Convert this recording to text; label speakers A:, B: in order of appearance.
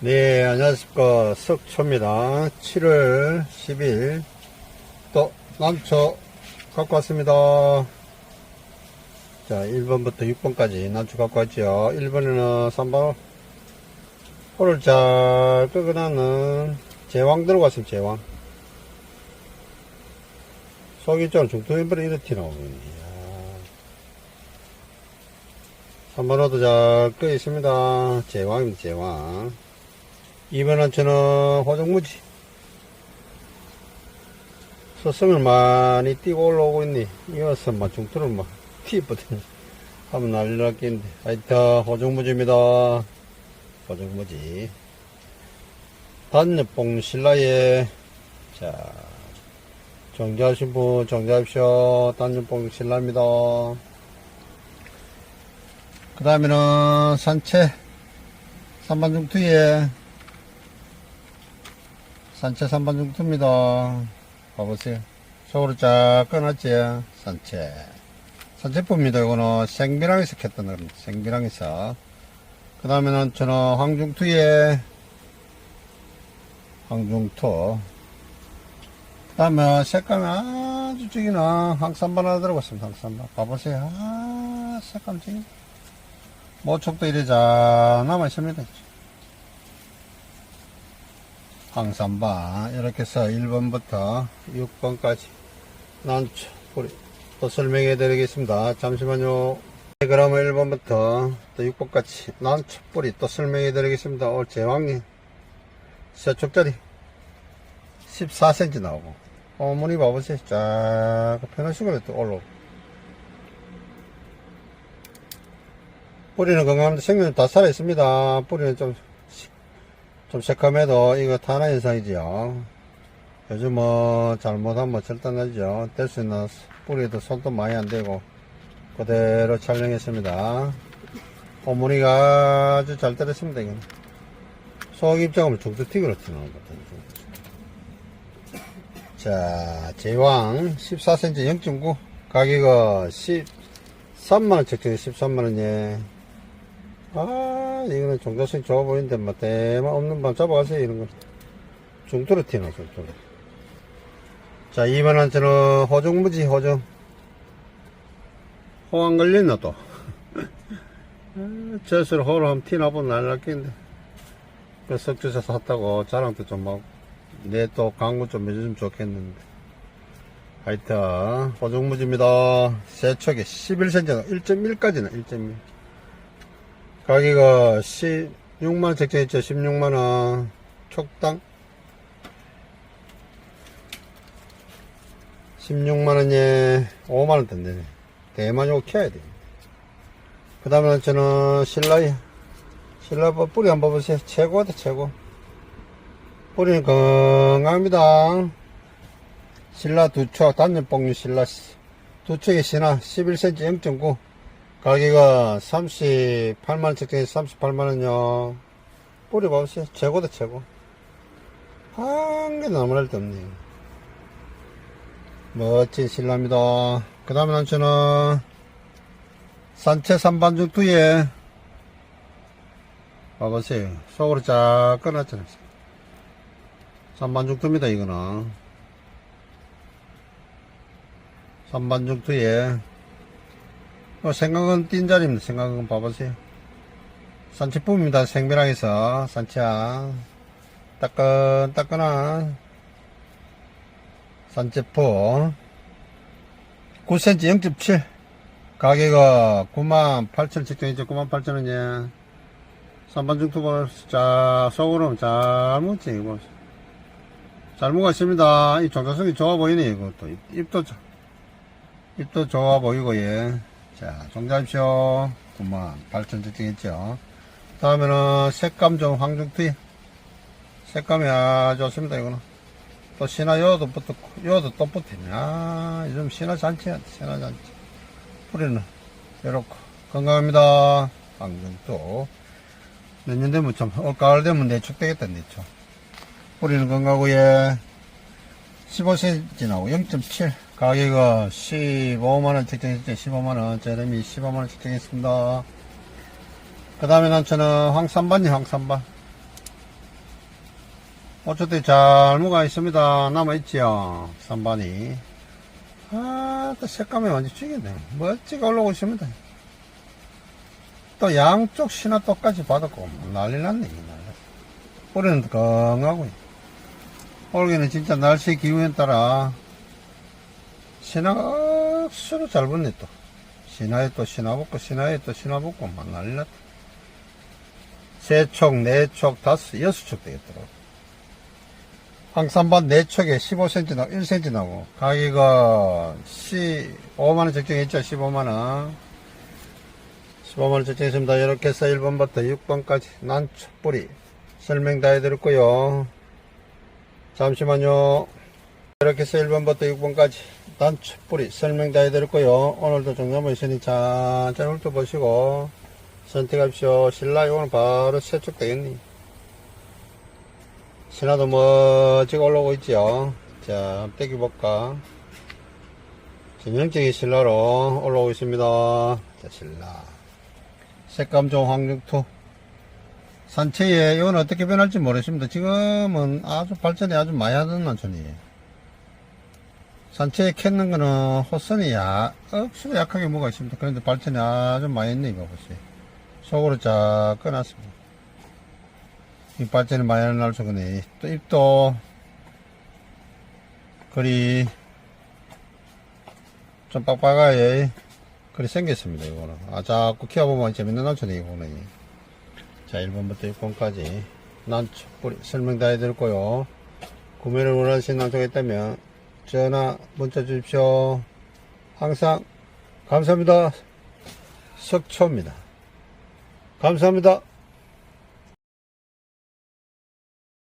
A: 네, 안녕하십니까. 석초입니다. 7월 10일, 또, 남초 갖고 왔습니다. 자, 1번부터 6번까지 남초 갖고 왔죠. 1번에는 3번, 홀을 잘 끄고 나는 제왕 들어갔습니다, 제왕. 속이 좀 중투인벌이 이렇게 나오거든요. 3번 호도 잘끄 있습니다. 제왕입니다, 제왕. 2번은 저는 호정무지. 서성을 많이 뛰고 올라오고 있니. 이어서 막 중투를 막 튀었거든요. 하면 난리 났겠는데. 하여튼, 호정무지입니다. 호정무지. 단엽봉 신라에, 자, 정지하신 분 정지하십시오. 단엽봉 신라입니다. 그 다음에는 산채 3반 중투에 산채 3반 중투입니다. 봐보세요. 속으로 쫙 꺼놨지. 산채. 산채품입니다. 이거는 생비랑에서 캤던 겁니다. 생비랑에서. 그 다음에는 저는 황중투에 황중투. 그 다음에 색감이 아주 죽이나 항산반 하나 들어갔습니다. 항산반. 봐보세요. 아, 색감 죽이 모촉도 이래 잘 남아 있습니다. 항산반 이렇게 해서 1번부터 6번까지 난초 뿌리 또 설명해 드리겠습니다. 잠시만요. 네, 그러면 1번부터 또 6번까지 난초 뿌리 또 설명해 드리겠습니다. 오늘 제왕님 서쪽짜리 14cm 나오고 어머니 봐보세요. 쫙 편하시고 또 올라오고 뿌리는 건강합니다. 생명이 다 살아있습니다. 뿌리는 좀, 좀 새까매도 이거 탄화 현상이지요. 요즘 뭐 잘못하면 절단나죠. 될수 있는 뿌리도 손도 많이 안 되고 그대로 촬영했습니다. 어머니가 아주 잘 때렸습니다. 이건. 속 입장하면 중투틱으로 튀어나오거든요. 자, 제왕 14cm 0.9 가격은 13만원 책정이 13만원에 아, 이거는 종자성 좋아 보이는데, 뭐, 대만 없는 밤 잡아가세요, 이런 거. 중도로 튀나, 중도로. 자, 2만원 저는 호정무지, 호정. 호안 걸렸나, 또. 아, 젖을 호로 한번 티나보면 날랐겠는데. 그 석주사 샀다고 자랑도 좀 하고, 내 또 광고 좀 해주면 좋겠는데. 하여튼, 호정무지입니다. 세척에 11cm, 1.1까지는 1.1. 가격가 16만원 책정했죠. 16만원. 촉당? 16만원에 5만원 던데네 대만 요거 켜야 돼 그 다음에 저는 신라이 신라 뭐 뿌리 한번 보세요. 최고다 최고. 뿌리는 건강합니다. 신라 두촉 단연뽕류 신라 두촉의 신화 11cm 0.9 가격가 38만원 책정해서 38만원요. 뿌리 봐보세요 최고다 최고. 한 개도 나무랄 데 없네. 멋진 신라입니다. 그 다음에 저는 산채 산반죽 두에 봐보세요 속으로 쫙 꺼놨잖아요 산반죽 두입니다 이거는. 산반죽 두에 어, 생각은 띈 자리입니다. 생각은 봐보세요. 산채품입니다. 생배랑에서 산채야 따끈따끈한 산채품 9cm 0.7 가격은 98,000원 책정이죠. 98,000원이야. 3반 중투볼 자 속으로 잘 묻지 이거 잘 묵었습니다. 이 종자성이 좋아 보이네 이것도 입- 좋- 입도 좋아 보이고 예. 자, 정자십시오. 9만 8천 적정했죠. 다음에는 색감 좀 황중투. 색감이 아주 좋습니다, 이거는. 또 신화 요도 붙었고, 요도 또 붙었네. 아, 요즘 신화 잔치야, 신화 잔치. 뿌리는 이렇고 건강합니다. 황중투. 내년 되면 좀, 올 가을 되면 내축되겠다, 내축. 뿌리는 건강하고, 예. 15cm 나오고 0.7 가격은 15만원 책정했죠 15만원 제레미 15만원 책정했습니다 그 다음에 난 저는 황산반이 황산반 어쨌든 잘 먹어 있습니다. 남아있지요. 선반이. 아, 또 색감이 완전 죽이네. 멋지게 올라오고 있습니다. 또 양쪽 신화 똑같이 받았고, 난리 났네. 뿌리는 건강하고. 올해는 진짜 날씨 기후에 따라 신화가 억수로 잘 붙네, 또. 신화에 또 신화 붙고, 신화에 또 신화 붙고, 막 난리 났다. 세 촉, 네 촉, 다섯, 여섯 촉 되겠더라고. 항산반 4촉에 15cm 나고 1cm 나고 가격은 15만원 적정했죠 15만원 15만원 적정했습니다 이렇게 해서 1번부터 6번까지 난 촛불이 설명 다 해드렸고요 잠시만요 이렇게 해서 1번부터 6번까지 난촛불이 설명 다 해드렸고요 오늘도 정답을 있으니 천천히 훑어보시고 선택하십시오 신라이 오늘 바로 세척 되겠니 신화도 멋지게 올라오고 있죠. 자, 한번 떼기 볼까. 전형적인 신라로 올라오고 있습니다. 자, 신라. 색감 좋은 황중투. 산채에 이건 어떻게 변할지 모르겠습니다. 지금은 아주 발전이 아주 많이 하던 난촌이에요. 산채에 캤는 거는 호선이 야, 억수로 약하게 뭐가 있습니다. 그런데 발전이 아주 많이 했네, 이거 보세요. 속으로 쫙 꺼놨습니다. 이 발전이 많이 날 적은데 또 잎도 그리 좀 빡빡하게 그리 생겼습니다 이거는 아 자꾸 키워보면 재밌는 난초네 이거는 자 1번부터 6번까지 난초 뿌리 설명 다 해드렸고요 구매를 원하시는 난초가 있다면 전화 문자 주십시오. 항상 감사합니다. 석초입니다. 감사합니다